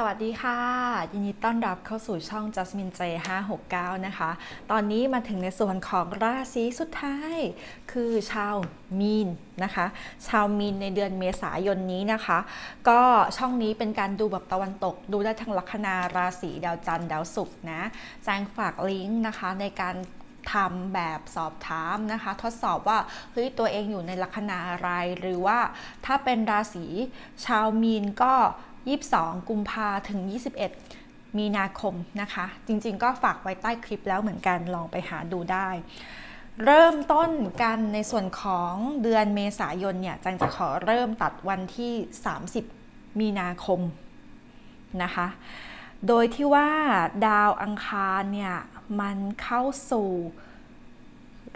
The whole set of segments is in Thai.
สวัสดีค่ะ ยินดีต้อนรับเข้าสู่ช่อง Jasmine J 569นะคะ ตอนนี้มาถึงในส่วนของราศีสุดท้าย คือชาวมีนนะคะ ชาวมีนในเดือนเมษายนนี้นะคะ ก็ช่องนี้เป็นการดูแบบตะวันตก ดูได้ทั้งลัคนาราศีดาวจันทร์ดาวศุกร์นะแจ้งฝากลิงก์นะคะในการทำแบบสอบถามนะคะ ทดสอบว่าเฮ้ยตัวเองอยู่ในลัคนาอะไรหรือว่าถ้าเป็นราศีชาวมีนก็ 22 กุมภาถึง 21 มีนาคมนะคะ จริงๆ ก็ฝากไว้ใต้คลิปแล้วเหมือนกันลองไปหาดูได้ เริ่มต้นกันในส่วนของเดือนเมษายนเนี่ยจังจะขอเริ่มตัดวันที่ 30 มีนาคมนะคะ โดยที่ว่าดาวอังคารเนี่ยมันเข้าสู่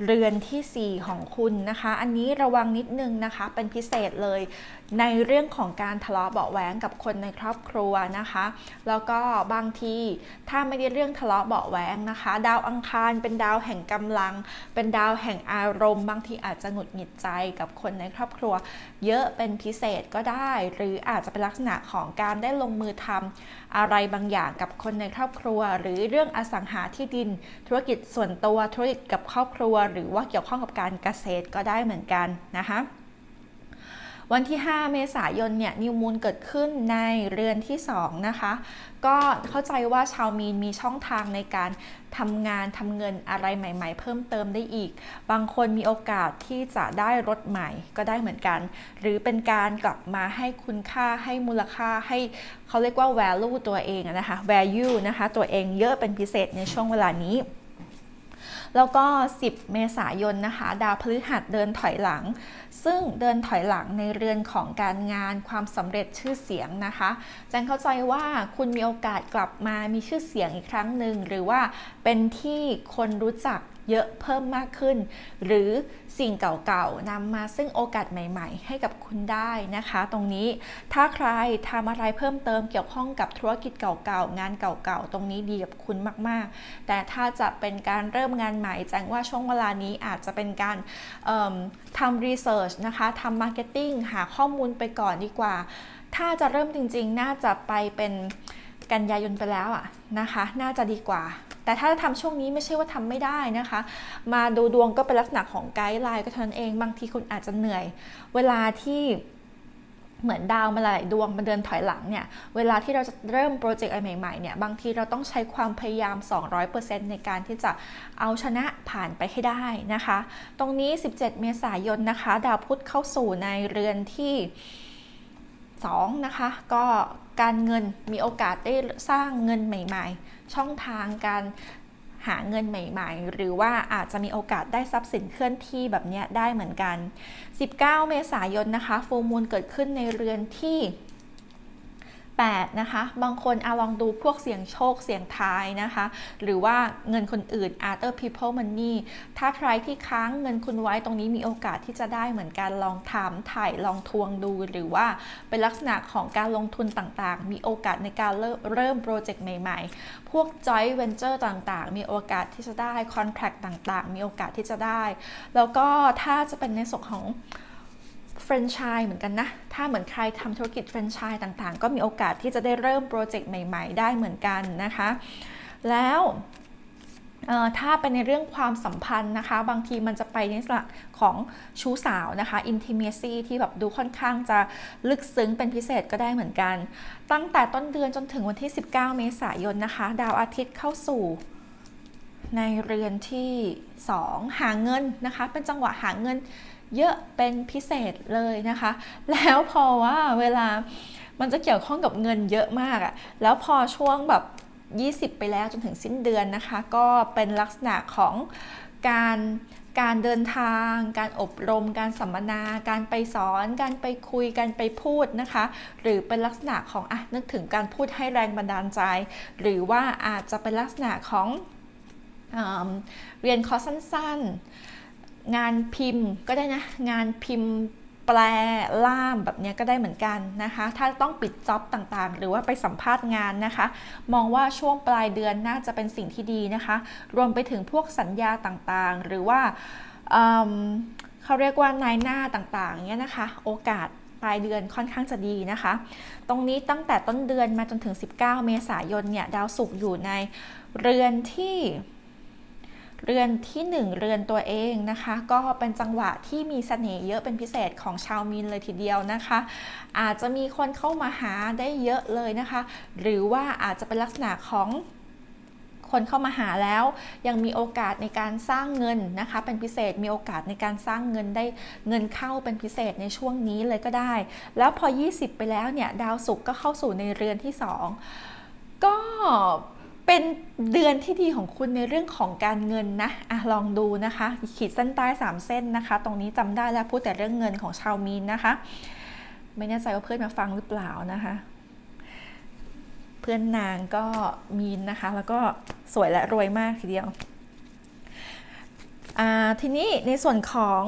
เรือนที่ 4 ของคุณนะคะ อันนี้ระวังนิดนึงนะคะ เป็นพิเศษเลย ในเรื่องของการทะเลาะเบาแหวงกับคนในครอบครัวนะคะ แล้วก็บางทีถ้าไม่ได้เรื่องทะเลาะเบาแหวงนะคะ ดาวอังคารเป็นดาวแห่งกำลัง เป็นดาวแห่งอารมณ์ บางทีอาจจะหงุดหงิดใจกับคนในครอบครัว เยอะเป็นพิเศษก็ได้ หรืออาจจะเป็นลักษณะของการได้ลงมือทำอะไรบางอย่างกับคนในครอบครัว หรือเรื่องอสังหาที่ดิน ธุรกิจส่วนตัวธุรกิจกับครอบครัวหรือว่าเกี่ยวข้องกับการเกษตรก็ได้เหมือนกันนะคะวันที่ 5 เมษายนเนี่ยนิวมูลเกิดขึ้นในเรือนที่ 2 นะคะ ก็เข้าใจว่าชาวมีนมีช่องทางในการทำงานทำเงินอะไรใหม่ ๆ เพิ่มเติมได้อีก บางคนมีโอกาสที่จะได้รถใหม่ก็ได้เหมือนกัน หรือเป็นการกลับมาให้คุณค่าให้มูลค่าให้เขาเรียกว่า value ตัวเองนะคะ value นะคะ ตัวเองเยอะเป็นพิเศษในช่วงเวลานี้ แล้วก็ 10 เมษายนนะคะ ดาวพฤหัสเดินถอยหลัง ซึ่งเดินถอยหลังในเรือนของการงานความสำเร็จชื่อเสียงนะคะแจงเข้าใจว่าคุณมีโอกาสกลับมามีชื่อเสียงอีกครั้งหนึ่งหรือว่าเป็นที่คนรู้จัก เยอะเพิ่มมากขึ้น หรือสิ่งเก่าๆนำมาซึ่งโอกาสใหม่ ๆ ให้กับคุณได้นะคะ ตรงนี้ถ้าใครทำอะไรเพิ่มเติมเกี่ยวข้องกับธุรกิจเก่าๆงานเก่าๆ ตรงนี้ดีกับคุณมากๆ แต่ถ้าจะเป็นการเริ่มงานใหม่แจ้งว่าช่วงเวลานี้อาจจะเป็นการทำรีเสิร์ชนะคะทำมาร์เก็ตติ้งหาข้อมูลไปก่อนดีกว่า ถ้าจะเริ่มจริงๆ น่าจะไปเป็นกันยายนไปแล้วอะนะคะ น่าจะดีกว่า แต่ถ้าทำช่วงนี้ไม่ใช่ว่าทำไม่ได้นะคะ มาดูดวงก็เป็นลักษณะของไกด์ไลน์ก็เท่านั้นเองบางทีคุณอาจจะเหนื่อย เวลาที่เหมือนดาวมาหลายดวงมาเดินถอยหลังเนี่ย เวลาที่เราจะเริ่มโปรเจกต์อะไรใหม่ๆเนี่ย บางทีเราต้องใช้ความพยายาม 200%ในการที่จะเอาชนะผ่านไปให้ได้นะคะ ตรงนี้ 17 เมษายนนะคะ ดาวพุธเข้าสู่ในเรือนที่ 2 นะคะ ก็ การเงินมีโอกาสได้สร้างเงินใหม่ๆ ช่องทางการหาเงินใหม่ๆ หรือว่าอาจจะมีโอกาสได้ทรัพย์สินเคลื่อนที่แบบนี้ได้เหมือนกัน 19 เมษายนนะคะ ฟูมูลเกิดขึ้นในเรือนที่ 8นะคะ บางคนเอาลองดูพวกเสียงโชคเสียงทายนะคะ หรือว่าเงินคนอื่น other people money ถ้าใครที่ค้างเงินคุณไว้ตรงนี้มีโอกาสที่จะได้เหมือนกันลองถามถ่ายลองทวงดู หรือว่าเป็นลักษณะของการลงทุนต่างๆ มีโอกาสในการเริ่มเริ่มโปรเจกต์ใหม่ ๆ พวก joint venture ต่างๆ มีโอกาสที่จะได้ contract ต่างๆ มีโอกาสที่จะได้ แล้วก็ถ้าจะเป็นในส่วนของ รนชชส์เหมือนกันนะ ถ้าเหมือนใครทำธุรกิจแฟรนไชส์ต่างๆ ก็มีโอกาสที่จะได้เริ่มโปรเจกต์ใหม่ ๆ ได้เหมือนกันนะคะ แล้วถ้าเป็นในเรื่องความสัมพันธ์นะคะ บางทีมันจะไปในลักษณะของชู้สาวนะคะ intimacy ที่แบบดูค่อนข้างจะลึกซึ้งเป็นพิเศษก็ได้เหมือนกัน ตั้งแต่ต้นเดือนจนถึงวันที่ 19 เมษายนนะคะ ดาวอาทิตย์เข้าสู่ในเรือนที่ 2 หาเงินนะคะ เป็นจังหวะหาเงิน เยอะเป็นพิเศษเลยนะคะ แล้วพอว่าเวลามันจะเกี่ยวข้องกับเงินเยอะมากอะแล้วพอช่วงแบบ 20 ไปแล้วจนถึงสิ้นเดือนนะคะ ก็เป็นลักษณะของการการเดินทาง การอบรม การสัมมนา การไปสอน การไปคุย การไปพูดนะคะ หรือเป็นลักษณะของอะนึกถึงการพูดให้แรงบันดาลใจ หรือว่าอาจจะเป็นลักษณะของเอเรียนคอร์สสั้นๆ งานพิมพ์ก็ได้นะ งานพิมพ์แปลล่ามแบบนี้ก็ได้เหมือนกันนะคะ ถ้าต้องปิดจ็อบต่างๆ หรือว่าไปสัมภาษณ์งานนะคะ มองว่าช่วงปลายเดือนน่าจะเป็นสิ่งที่ดีนะคะ รวมไปถึงพวกสัญญาต่างๆ หรือว่าเเขาเรียกว่านายหน้าต่างๆเงี้ยนะคะ โอกาสปลายเดือนค่อนข้างจะดีนะคะ ตรงนี้ตั้งแต่ต้นเดือนมาจนถึง 19 เมษายนเนี่ย ดาวศุกร์อยู่ในเรือนที่ เรือนที่ 1 เรือนตัวเองนะคะ ก็เป็นจังหวะที่มีเสน่ห์เยอะเป็นพิเศษของชาวมีนเลยทีเดียวนะคะ อาจจะมีคนเข้ามาหาได้เยอะเลยนะคะ หรือว่าอาจจะเป็นลักษณะของคนเข้ามาหาแล้วยังมีโอกาสในการสร้างเงินนะคะ เป็นพิเศษมีโอกาสในการสร้างเงินได้เงินเข้าเป็นพิเศษในช่วงนี้เลยก็ได้ แล้วพอ 20 ไปแล้วเนี่ยดาวศุกร์ก็เข้าสู่ในเรือนที่ 2 ก็ เป็นเดือนที่ดีของคุณในเรื่องของการเงินนะอะลองดูนะคะ ขีดเส้นใต้ 3 เส้นนะคะ ตรงนี้จำได้แล้วพูดแต่เรื่องเงินของชาวมีนนะคะ ไม่แน่ใจว่าเพื่อนมาฟังหรือเปล่านะคะ เพื่อนนางก็มีนนะคะ แล้วก็สวยและรวยมากทีเดียวทีนี้ในส่วนของ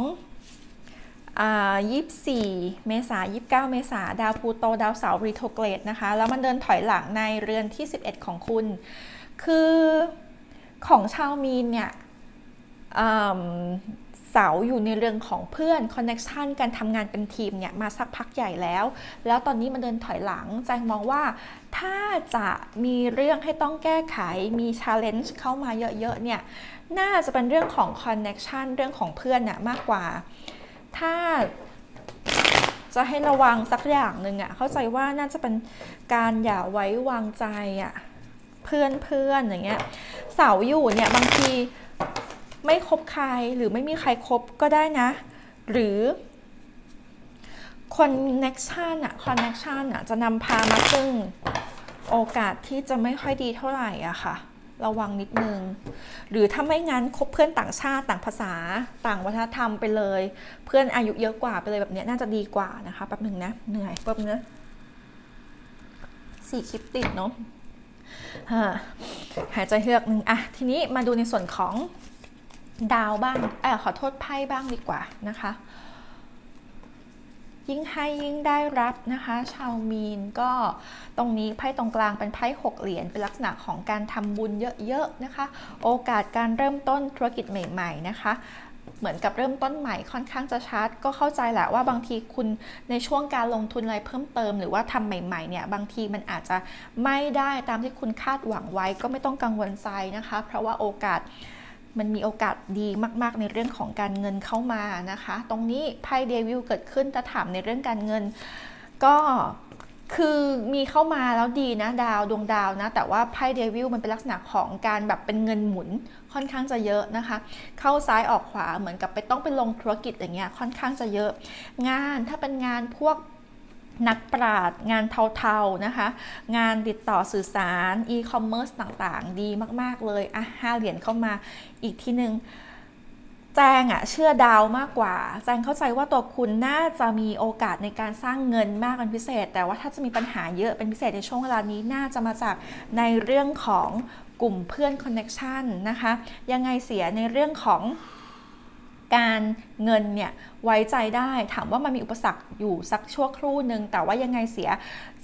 24 เมษายน29 เมษาดาวพูโต ดาวเสาร์รีโทเกรดนะคะ แล้วมันเดินถอยหลังในเรือนที่ 11 ของคุณ คือของชาวมีนเนี่ยเสาอยู่ในเรื่องของเพื่อนคอนเน็ชันการทำงานเป็นทีมเนี่ยมาสักพักใหญ่แล้ว แล้วตอนนี้มันเดินถอยหลังแจงมองว่าถ้าจะมีเรื่องให้ต้องแก้ไขมีชาเลนจ์เข้ามาเยอะๆเนี่ยน่าจะเป็นเรื่องของคอนเน็ชันเรื่องของเพื่อนน่ยมากกว่า ถ้าจะให้ระวังสักอย่างหนึ่งอะเข้าใจว่าน่าจะเป็นการอย่าไว้วางใจอะเพื่อนเพื่อนอย่างเงี้ย เสาอยู่เนี่ยบางทีไม่คบใครหรือไม่มีใครครบก็ได้นะ หรือคอนเน็ชันอะคอนเน็ชันอะจะนำพามาซึ่งโอกาสที่จะไม่ค่อยดีเท่าไหร่อะค่ะ ระวังนิดนึง หรือถ้าไม่งั้นคบเพื่อนต่างชาติต่างภาษาต่างวัฒนธรรมไปเลย เพื่อนอายุเยอะกว่าไปเลยแบบนี้น่าจะดีกว่านะคะแป๊บหนึ่งนะเหนื่อยแป๊บนึงสี่คลิปติดเนาะหายใจเฮือกหนึ่งอะทีนี้มาดูในส่วนของดาวบ้างเออขอโทษไพ่บ้างดีกว่านะคะ ยิ่งให้ยิ่งได้รับนะคะ ชาวมีนก็ตรงนี้ไพ่ตรงกลางเป็นไพ่หกเหรียญเป็นลักษณะของการทำบุญเยอะๆนะคะ โอกาสการเริ่มต้นธุรกิจใหม่ ๆ นะคะเหมือนกับเริ่มต้นใหม่ค่อนข้างจะชัด ก็เข้าใจแหละว่าบางทีคุณในช่วงการลงทุนอะไรเพิ่มเติม หรือว่าทำใหม่ๆเนี่ยบางทีมันอาจจะไม่ได้ตามที่คุณคาดหวังไว้ ก็ไม่ต้องกังวลใจนะคะ เพราะว่าโอกาส มันมีโอกาสดีมากๆ ในเรื่องของการเงินเข้ามานะคะ ตรงนี้ไพ่เดวิลเกิดขึ้นถ้าถามในเรื่องการเงิน ก็คือมีเข้ามาแล้วดีนะดาวดวงดาวนะ แต่ว่าไพ่เดวิลมันเป็นลักษณะของการแบบเป็นเงินหมุนค่อนข้างจะเยอะนะคะ เข้าซ้ายออกขวาเหมือนกับไปต้องไปลงธุรกิจอย่างเงี้ยค่อนข้างจะเยอะ งานถ้าเป็นงานพวก นักปราดงานเทาๆนะคะ งานติดต่อสื่อสารอีคอมเมิร์ซต่างๆ ดีมากๆเลย อะห้าเหรียญเข้ามาอีกที่หนึ่งแจงอะเชื่อดาวมากกว่า แจงเข้าใจว่าตัวคุณน่าจะมีโอกาสในการสร้างเงินมากเป็นพิเศษ แต่ว่าถ้าจะมีปัญหาเยอะเป็นพิเศษในช่วงเวลานี้น่าจะมาจากในเรื่องของกลุ่มเพื่อนคอนเน็ชันนะคะ ยังไงเสียในเรื่องของ การเงินเนี่ยไว้ใจได้ ถามว่ามันมีอุปสรรคอยู่สักชั่วครู่หนึ่งแต่ว่ายังไงเสีย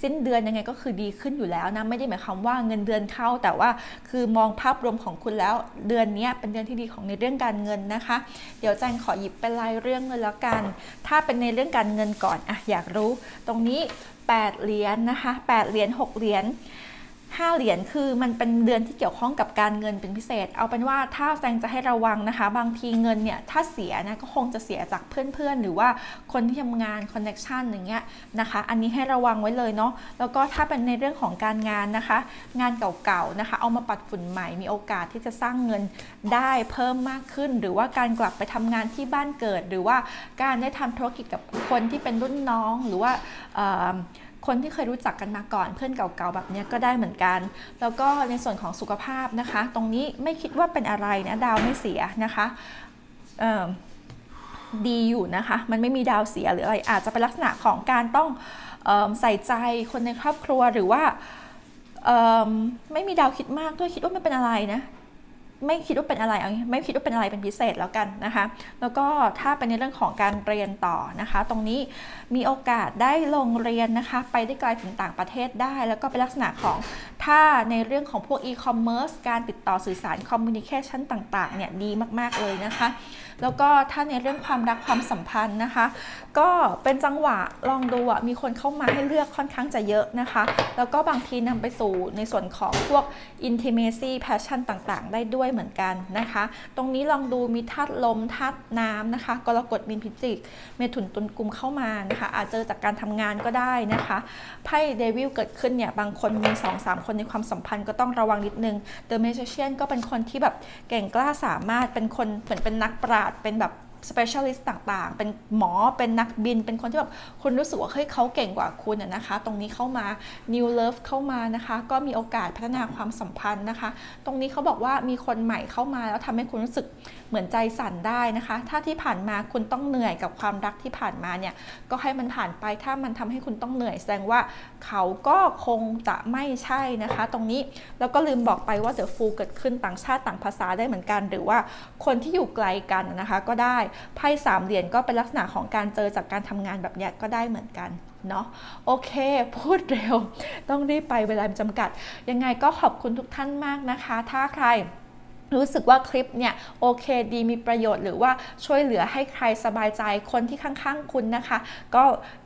สิ้นเดือนยังไงก็คือดีขึ้นอยู่แล้วนะไม่ได้หมายความว่าเงินเดือนเข้า แต่ว่าคือมองภาพรวมของคุณแล้วเดือนนี้เป็นเดือนที่ดีของในเรื่องการเงินนะคะ เดี๋ยวแจงขอหยิบเป็นรายเรื่องเลยแล้วกัน ถ้าเป็นในเรื่องการเงินก่อนอะอยากรู้ ตรงนี้ 8 เหรียญนนะคะ8เหรียญ6เหรียญ 5 เหรียญคือมันเป็นเดือนที่เกี่ยวข้องกับการเงินเป็นพิเศษ เอาเป็นว่าถ้าแจงจะให้ระวังนะคะ บางทีเงินเนี่ยถ้าเสียนะก็คงจะเสียจากเพื่อนๆ หรือว่าคนที่ทำงานคอนเน็กชันอย่างเงี้ยนะคะ อันนี้ให้ระวังไว้เลยเนาะแล้วก็ถ้าเป็นในเรื่องของการงานนะคะ งานเก่าๆนะคะ เอามาปัดฝุ่นใหม่มีโอกาสที่จะสร้างเงินได้เพิ่มมากขึ้น หรือว่าการกลับไปทำงานที่บ้านเกิด หรือว่าการได้ทำธุรกิจกับคนที่เป็นรุ่นน้องหรือว่า คนที่เคยรู้จักกันมาก่อน เพื่อนเก่าๆแบบนี้ก็ได้เหมือนกัน แล้วก็ในส่วนของสุขภาพนะคะ ตรงนี้ไม่คิดว่าเป็นอะไรนะดาวไม่เสียนะคะดีอยู่นะคะ มันไม่มีดาวเสียหรืออะไร อาจจะเป็นลักษณะของการต้องอใส่ใจคนในครอบครัวหรือว่าไม่มีดาวคิดมากด้วยคิดว่าไม่เป็นอะไรนะ ไม่คิดว่าเป็นอะไรไม่คิดว่าเป็นอะไรเป็นพิเศษแล้วกันนะคะ แล้วก็ถ้าเป็นในเรื่องของการเรียนต่อนะคะ ตรงนี้มีโอกาสได้ลงเรียนนะคะ ไปได้ไกลถึงต่างประเทศได้ แล้วก็เป็นลักษณะของถ้าในเรื่องของพวก e-commerce การติดต่อสื่อสาร communication ต่างๆเนี่ยดีมากๆเลยนะคะ แล้วก็ถ้าในเรื่องความรักความสัมพันธ์นะคะ ก็เป็นจังหวะลองดูอะมีคนเข้ามาให้เลือกค่อนข้างจะเยอะนะคะ แล้วก็บางทีนำไปสู่ในส่วนของพวก intimacy passion ต่างๆ ได้ด้วยเหมือนกันนะคะ ตรงนี้ลองดูมีธาตุลมธาตุน้ำนะคะ กรกฎมินพิจิก เมถุนตุลกลุ่มเข้ามานะคะ อาจเจอจากการทำงานก็ได้นะคะไพ่เดวิลเกิดขึ้นเนี่ยบางคนมี 2-3 คนในความสัมพันธ์ก็ต้องระวังนิดนึงเดอะเมเชเชียนก็เป็นคนที่แบบเก่งกล้าสามารถเป็นคนเหมือนเป็นนักปราดเป็นแบบ specialist ต่างๆ เป็นหมอเป็นนักบิน เป็นคนที่แบบคุณรู้สึกว่าเฮ้ยเขาเก่งกว่าคุณนะคะ ตรงนี้เข้ามา new love เข้ามานะคะ ก็มีโอกาสพัฒนาความสัมพันธ์นะคะ ตรงนี้เขาบอกว่ามีคนใหม่เข้ามาแล้วทำให้คุณรู้สึกเหมือนใจสั่นได้นะคะ ถ้าที่ผ่านมาคุณต้องเหนื่อยกับความรักที่ผ่านมาเนี่ยก็ให้มันผ่านไปถ้ามันทำให้คุณต้องเหนื่อยแสดงว่าเขาก็คงจะไม่ใช่นะคะ ตรงนี้แล้วก็ลืมบอกไปว่าเดอะฟูเกิดขึ้นต่างชาติต่างภาษาได้เหมือนกัน หรือว่าคนที่อยู่ไกลกันนะคะก็ได้ไพ่สามเหรียญก็เป็นลักษณะของการเจอจากการทำงานแบบนี้ก็ได้เหมือนกันเนาะโอเค พูดเร็ว ต้องรีบไปเวลาจำกัด ยังไงก็ขอบคุณทุกท่านมากนะคะ ถ้าใครรู้สึกว่าคลิปเนี่ยโอเคดีมีประโยชน์หรือว่าช่วยเหลือให้ใครสบายใจคนที่ข้างๆคุณนะคะ ก็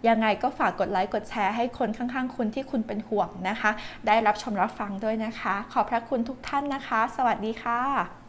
ยังไงก็ฝากกดไลค์กดแชร์ให้คนข้างๆ คุณที่คุณเป็นห่วงนะคะ ได้รับชมรับฟังด้วยนะคะ ขอบพระคุณทุกท่านนะคะ สวัสดีค่ะ